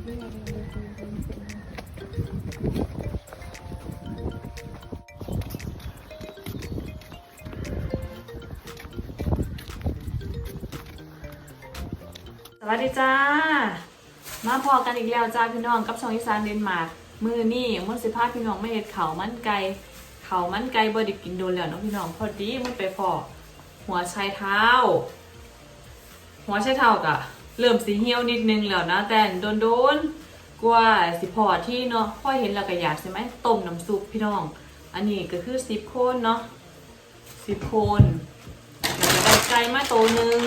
สวัสดีจ้า มาพอกันอีกแล้วจ้าพี่น้องกับช่องอีสานเดนมาร์กมือนี่มันสิพาพี่น้องไม่เห็ดเขามันไก่เขามันไก่บไดิกินโดนแล้วเนาะพี่น้องพอดีมันไปพอหัวชายเท้า หัวชายเท้ากะ เริ่มสีเหี่ยวนิดนึงแล้วนะแต่โดนโดนๆกว่าสิพอที่เนาะพ่อเห็นแล้วก็อยากใช่ไหมต้มน้ำซุปพี่น้อง อันนี้ก็คือซิปโคนเนาะซิปโคนแล้วก็ได้ไก่มาโตหนึง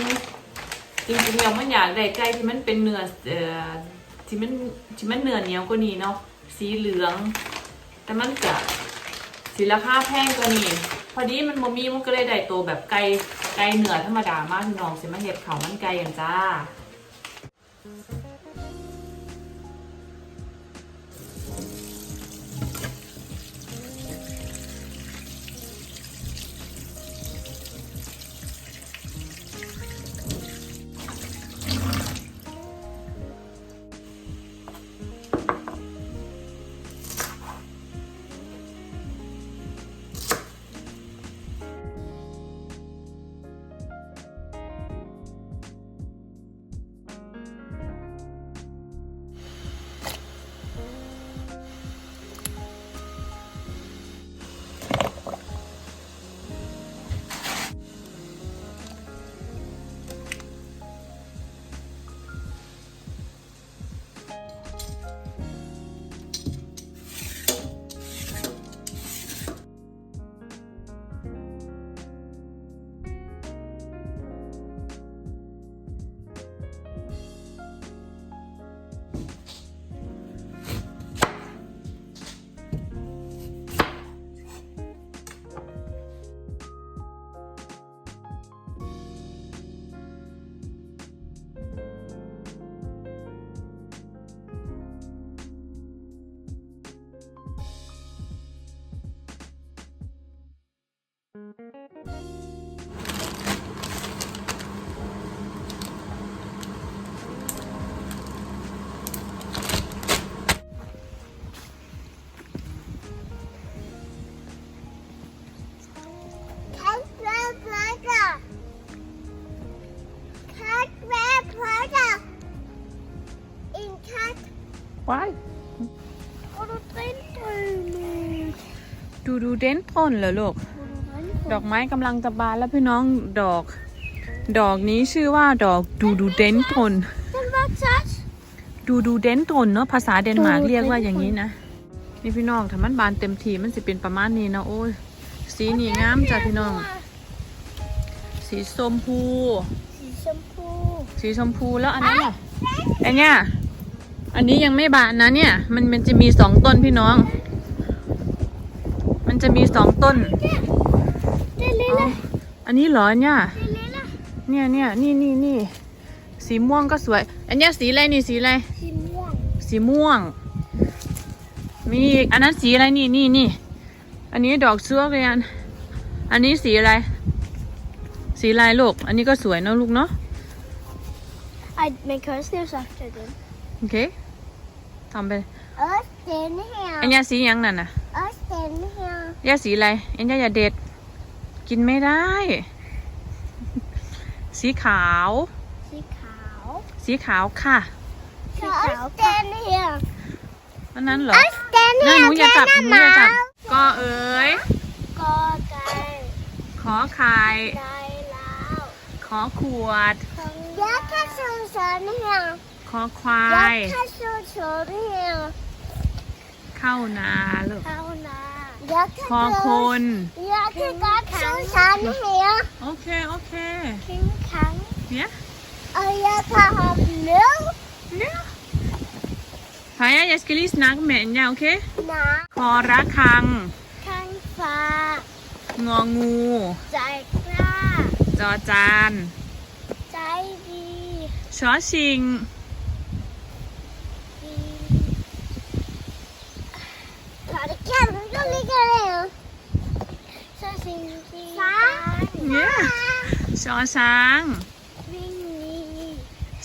จริงๆแล้วมันอยากได้ไก่ที่มันเป็นเนื้อเอ่อที่มันที่มันเนื้อเหนียวกว่านี้เนาะสีเหลือง แต่มันจะสีราคาแพงกว่านี้พอดีมันบ่มีมันก็เลยได้โตแบบไก่ไก่เนื้อธรรมดามากพี่น้องสิมาเห็ดเขามันไก่อย่างจ้า Mm-hmm. เด่นต้นเหรอลูก ดอกไม้กำลังจะบานแล้วพี่น้องดอก ดอกนี้ชื่อว่าดอกดูดูเดนทน Then what's that? ดูดูเดนทนเนาะภาษาเดนมาร์กดูดูเรียกว่าเดนทนอย่างนี้นะ นี่พี่น้องถ้ามันบานเต็มทีมันสิเป็นประมาณนี้นะโอ้ยสีนี่งามจ้ะพี่น้อง สีส้มพู สีชมพู สีชมพูแล้วอันนั้นอะอันเนี้ยอันนี้ยังไม่บานนะเนี่ย มันมันจะมีสองต้นพี่น้องมัน จะมีสองต้นเดลิล่ะอันนี้เหรอเนี่ยเดลิล่ะเนี่ยเนี่ยนี่นี่นี่สีม่วงก็สวย อันเนี้ยสีอะไรนี่สีอะไร สีม่วง สีม่วง มีอีกอันนั้นสีอะไรนี่นี่นี่ อันนี้ดอกเชื้อเรียน อันนี้สีอะไร สีลายลูก อันนี้ก็สวยเนอะลูกเนาะ I make her still after them โอเคทำไป Us stand here อันเนี้ยสีหยังนั่นน่ะ Us stand here ยาสีอะไรอันเนี้ยอย่าเด็ด กินไม่ได้ สีขาว สีขาว สีขาวค่ะ สีขาว stand here อันนั้นเหรอ Us stand นั่น here หนูอย่าจับหนูอย่าจับเก็เอ๋ย กอไก่ขอไข่ ไก่แล้วขอขวด ยักษ์ข้าสูงสนเฮียขอควายักย ษ์ข้าสูงสนเฮียเข้านาลูก เข้านา ยักษ์พอคนยักษ์ข้าสูงสนเฮียโอเค โอเคทิ้งขังเนี่ยเอายักษ์ข้าหอมเนื้อเนี่ยพายา jag ska lyssna med ja, okej? หนาคอระคังข้างฟ้างองูใจกล้าจอจาน ใจดีชอชิง เนี่ยชอช้าง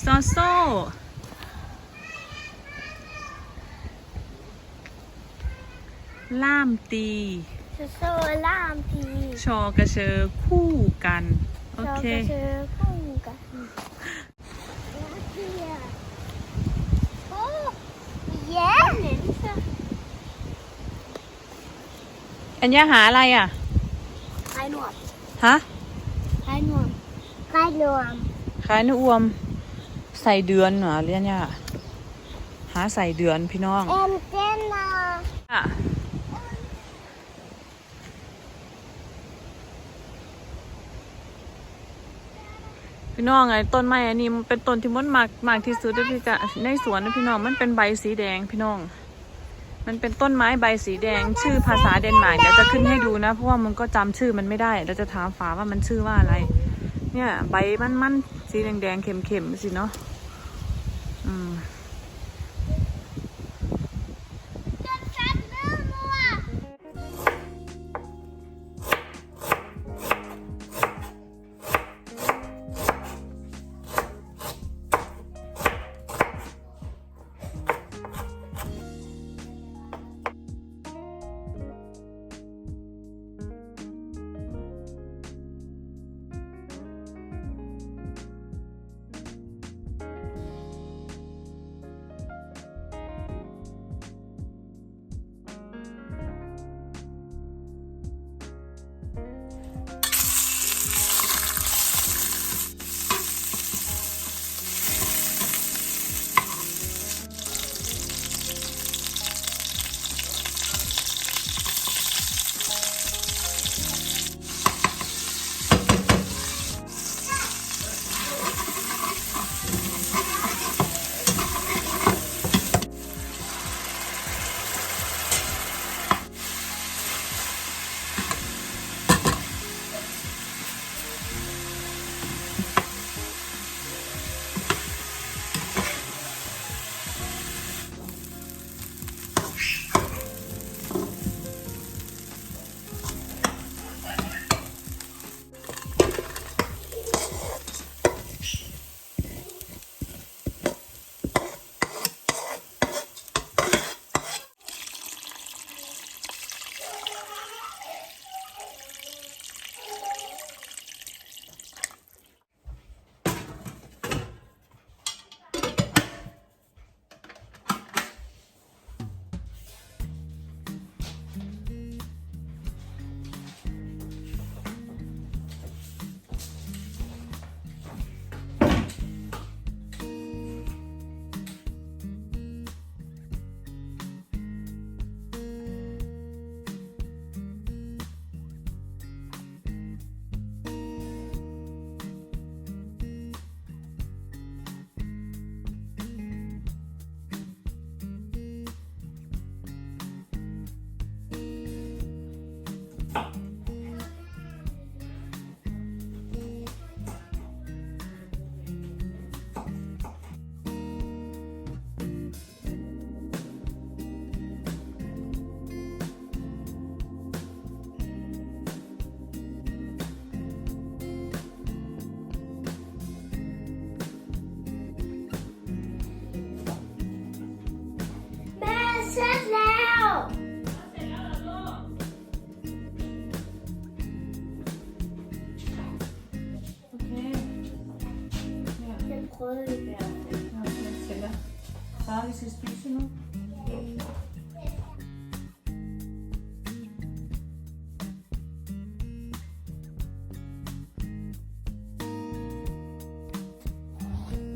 ซอโซ่ล่ามตีโซ่ล่ามตีชอกระเชอคู่กัน โอเคเย้ อัญญาหาอะไรอะไข่หนวดฮะไข่หนวดไข่หนวดขายนอวม ใส่เดือนเหรอเรียนเนี่ยหาใส่เดือนพี่น้องเอ็มเจนนาอะพี่น้องไอ้ต้นไม้อันนี้มันเป็นต้นที่มันมากมากที่สุดในพี่กะในสวนนะพี่น้องมันเป็นใบสีแดงพี่น้อง มันเป็นต้นไม้ใบสีแดง ชื่อภาษาเดนมาร์กเดี๋ยวจะขึ้นให้ดูนะ เพราะว่ามันก็จำชื่อมันไม่ได้เราจะถามฝาว่ามันชื่อว่าอะไร เนี่ย ใบมันมันๆสีแดงแดงๆเข็มเข็มๆสิเนาะอืม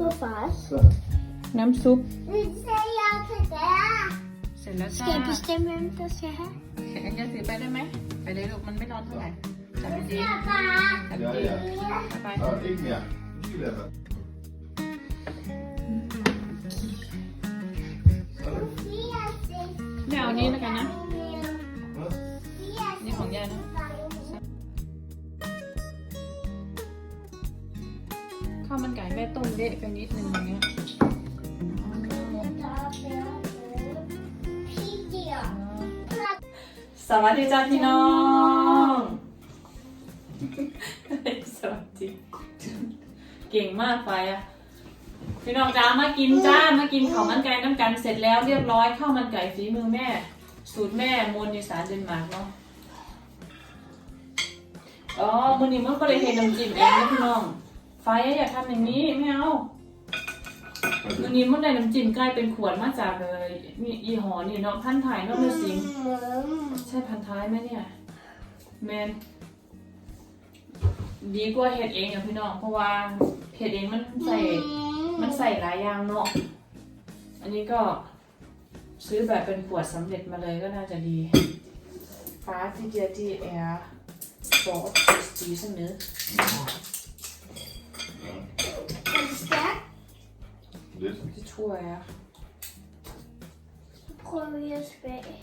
ตัวฝาสน้ำซุป Vi säger till det. เสร็จแล้วจ้า Ska jag bestämma vem som ska ha? อันจะถือไปได้ไหม ไปเลยลูกมันไม่ร้อนเท่าไหร่จับดี Pappa! ๆจับ Ja, ดี ja. ๆไป Ja, ring mer. วัสดีจ้าพี่น้อง สวัสดี เก่งมากไปอะ พี่น้องจ้ามากินจ้า มากินข้าวมันไก่น้ำกันเสร็จแล้วเรียบร้อยข้าวมันไก่ฝีมือแม่ สูตรแม่มนอีสานเดนมาร์กเนาะ อ๋อมือนี้มันก็เลยเห็นน้ำจิ้มเองนะพี่น้อง ไฟอย่าทำอย่างนี้ไม่เอา มือนี้มันได้น้ำจิ้มกลายเป็นขวดมาจากเลยมีอีหอนี่เนาะพันถ่ายเนาะมือสิงใช่พันท้ายไหมเนี่ยแมนดีกว่าเห็ดเองอะพี่น้องเพราะว่าเห็ดเองมันใส่มันใส่หลายอย่างเนาะอันนี้ก็ซื้อแบบเป็นขวดสำเร็จมาเลยก็น่าจะดีฟ้าที่เดียที่แอร์ซอสจีสเนื้อ lidt. Det tror jeg. Så prøver vi at smage.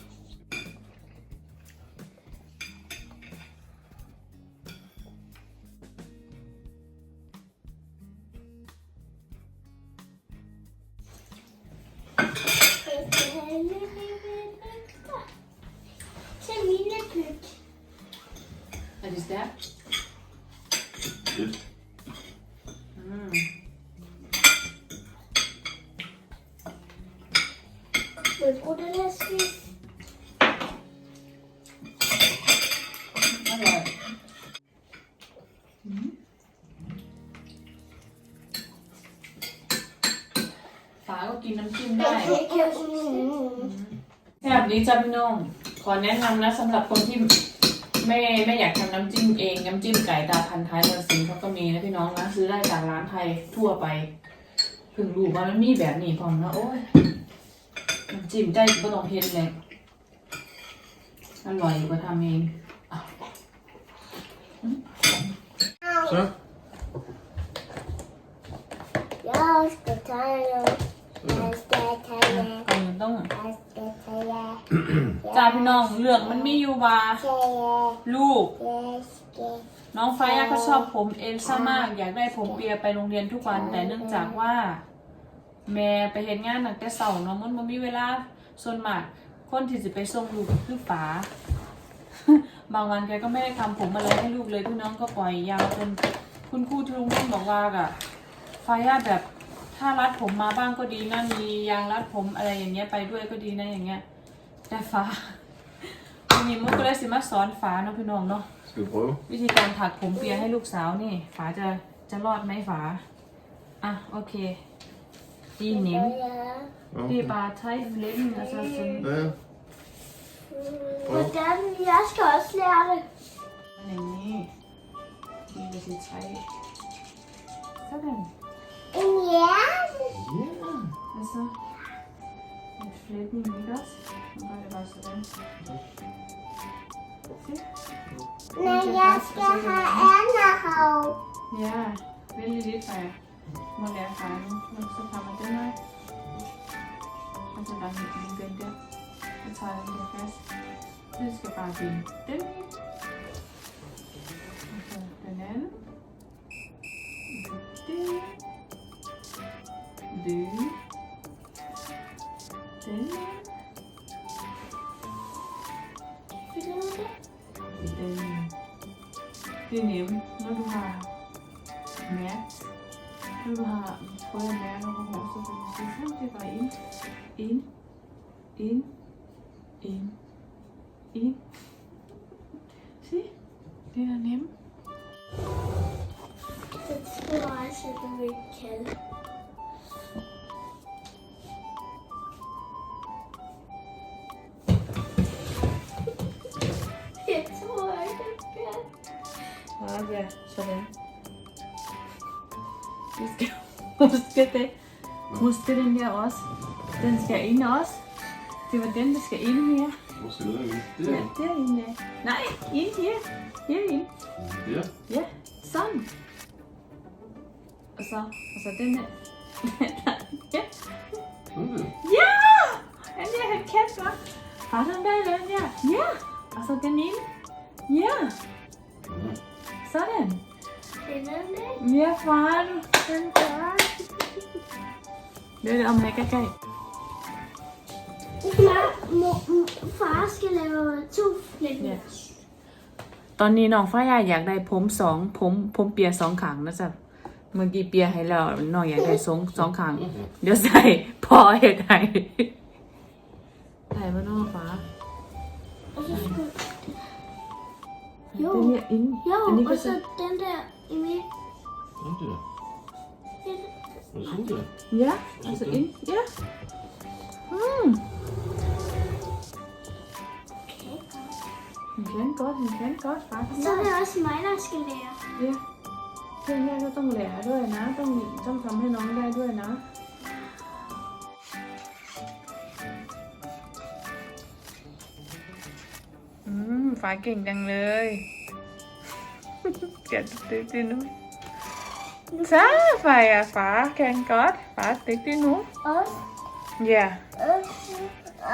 Til mine byg. Er det stærkt? นี้จ้าพี่น้องขอแนะนำนะสำหรับคนที่ไม่ไม่อยากทำน้ำจิ้มเองน้ำจิ้มไก่ตาพันท้ายเมืองสิงห์เขาก็มีนะพี่น้องนะซื้อได้จากร้านไทยทั่วไปเพิ่งรู้ว่ามันมีแบบนี้พร้อมนะโอ้ยน้ำจิ้มได้ก็ต้องเฮ็ดเลยอร่อยกว่าทำเอง Zo. Ja, ik kan talen. ก่อนอื่นต้อง Ja, ik kan talen. จ้าพี่น้องเรื่องมันมีอยู่ว่า Ja, ลูก yes, yes. น้องไฟอะก็ชอบผมเอลซ่ามาก อยากได้ผมเปียไปโรงเรียนทุกวัน แต่เนื่องจากว่า แม่ไปเห็นงานหนักแต่เสาร์เนาะมันบ่มีเวลาส่วนมากคนที่จะไปส่งลูกก็คือป๋าบางวันแกก็ไม่ได้ทำผมอะไรให้ลูกเลยพี่น้องก็ปล่อยยาวจนคุณครูที่โรงเรียนบอกว่าอะไฟอะแบบ ถ้ารัดผมมาบ้างก็ดีนะมียางรัดผมอะไรอย่างเงี้ยไปด้วยก็ดีนะอย่างเงี้ยแต่ฟ้าวันนี้มันก็เลยสิมาสอนฟ้าเนาะพี่น้องเนาะ Skal vi prøve? วิธีการถักผมเปียให้ลูกสาวนี่ ฝาจะจะรอดไหมฝา อะ โอเคดีหนิม Ja. ดีปลาใช้เล่นนะจ๊ะซึ่ง Ja. Hvordan? Jeg skal også lære det. อย่างนี้ดีเลยสิใช้ก็เป็น En hjerne. Ja. så? En flætning, ikke også? Nu gør det bare sådan. Se. Men jeg skal have andre hav. Ja, vældig lidt, far. Må lære far nu. Nu så tager man den her. Og så lader man den den der. Så tager jeg den der fast. Så skal bare blive den her. Det Ja, ja, sådan. Du skal huske det. Husk den der også. Den skal ind også. Det var den, der skal ind her. Hvor skal det være? Ja, Der. derinde. Nej, ind her. Herinde. Der. Ja, sådan. Og så, og så den her. ja. Sådan der. Ja! Den der helt kæft, hva'? Bare den der, den der. Ja! Og så den ene. Ja, Ja. Sådan. Den er med. Ja, far. Den gør. Det er om ikke galt. Far, mor, far skal lave to flækker. Ja. ตอนนี้น้องฟ้ายาอยากได้ผมสองผมผมเปียสองขางนะจ๊ะเมื่อกี้เปียให้แล้วน้องอยากได้สองสองขางเดี๋ยวใส่พอเห็ดให้ได้ปะน้องฟ้าเนี่ย อิน Ja, อันนี้ก็ och så den där i mitt. Vänta. Vad såg du? Ja, also in, ja. Hm. Han kan godt, han kan godt, far kan Så er godt. det også mig, der skal lære. เนี่ยเพื่อนแม่ก็ต้องแหล่ด้วยนะ ต้องต้องทำให้น้องได้ด้วยนะ ฟ้าเก่งจังเลยเกิดติ๊กติ๊นู้จ้าฟ้าอะฟ้าแข่งกอดฟ้าติ๊กติ๊นู้ Og, yeah og,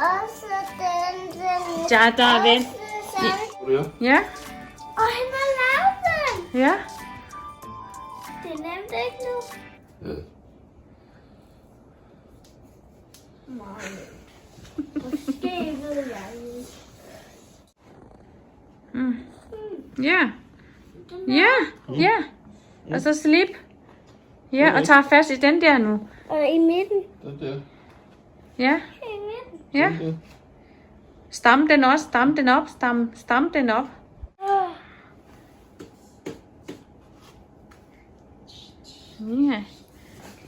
og så den, den. Ja, der er den. Sådan. Vad är det? yeah Og han har lavet den. yeah Det er nemt ikke nu. Ja. Måske ved jeg ikke. Mm. yeah yeah yeah og så slip ja og tager fast i den der nu Og i midten. Den der. ja I midten. ja Den der. stam den også stam den op stam stam den op Åh, นี่ไง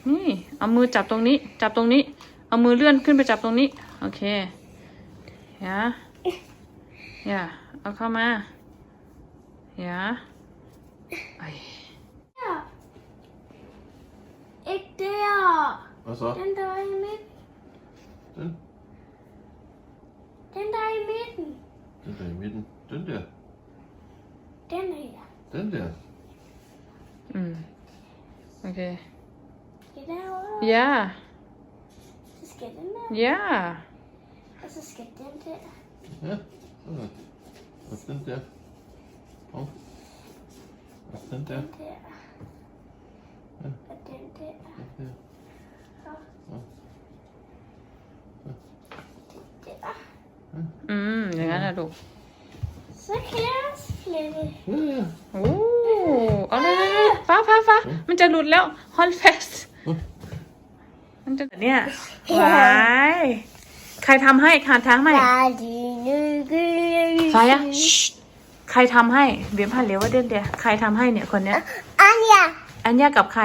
นี่เอามือจับตรงนี้ จับตรงนี้ เอามือเลื่อนขึ้นไปจับตรงนี้ โอเคอย่าอย่า เอาเข้ามาอย่าไอ Ja. Ikke der. Hvad så? Den der er i midten. Den. Den der er i midten. Den der i midten. Den der. Den her. Den der. อืม โอเค Skal derover. อย่า Så skal den der. อย่า Og så skal den der. Ja. Sådan. Og den der. Og. Og den der. Den der. Ja. Og den der. Den der. Og Ja. den der. อืมอย่างนั้นนะลูก Så kan jeg også flette. Ja, ja. โอ้เอาเลยเลยเลยฟ้าฟ้าฟ้ามันจะหลุดแล้ว hold fast มันจะเนี่ยว้าย ใครทำให้ขาดทางไหมฟ้ายะใครทำให้ เบียมพันเหลียวว่าเด่นเดียใครทำให้เนี่ยคนเนี้ย Anja. อันยากับใคร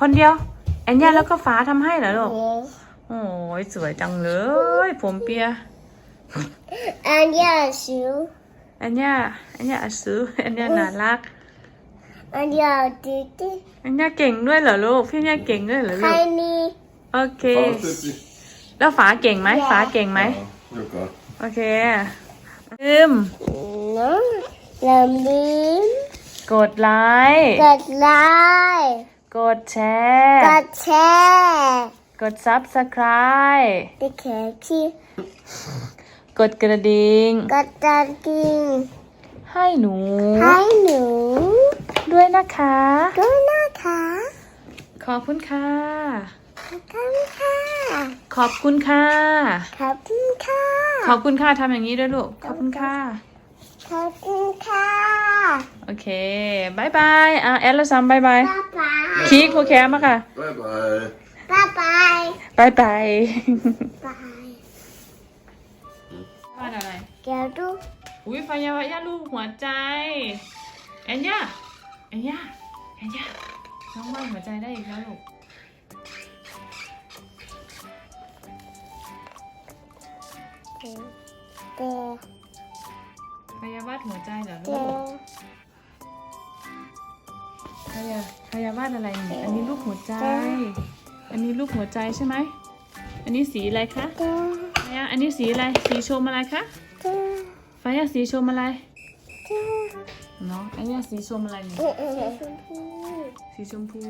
คนเดียว อันยาแล้วก็ฟ้าทำให้เหรอลูก โอ้ยสวยจังเลย ผมเปีย Anja er syv. อันยาอันยาอัดซื้ออันยาน่ารัก Anja er dygtig. อันยาเก่งด้วยเหรอลูก พี่อันยาเก่งด้วยเหรอลูก Heini. โอเค Fortsæt. แล้วฟ้าเก่งไหมฟ้าเก่งไหม Ja, det var godt. โอเคลืม Nå. Lad mig กดไลค์ godt like. กดแชร์ Godt tage. กด subscribe Det kan jeg ikke. กดกระดิ่ง Godt dadking. ให้หนู Hej nu. ด้วยนะคะ Du นะคะ ขอบคุณค่ะข อบคุณค่ะ ขอบคุณค่ะ ขอบคุณค่ะ ขอบคุณค่ะทำอย่างนี้ด้วยลูก ขอบคุณค่ะ ขอบคุณค่ะ โอเคบายบายอะแอลละซัมบายบาย บ๊ายบายคีกโอเคมาค่ะ Bye bye. บ๊ายบายบายบายบายบ้านอะไร เดี๋ยวดูอุ้ยฟายาวายาลูกหัวใจ แอนยาแอนยาแอนยาน้องวาดหัวใจได้อีกแล้วลูก เดี๋ยวฟายาวาดหัวใจเหรอเดี๋ลูยวกฟายาฟายาวาดอะไรเนี่ยอันนี้ลูกหัวใจ อันนี้ลูกหัวใจใช่ไหม อันนี้สีอะไรคะเดี๋ยวฟายาอันนี้สีอะไร สีชมอะไรคะเดี๋ยวฟายาสีชมอะไรเดี๋ยวเนาะอันนี้สีชมอะไรเนี่ยเอ๊ะเอ๊ะเอ๊ะสีชมพู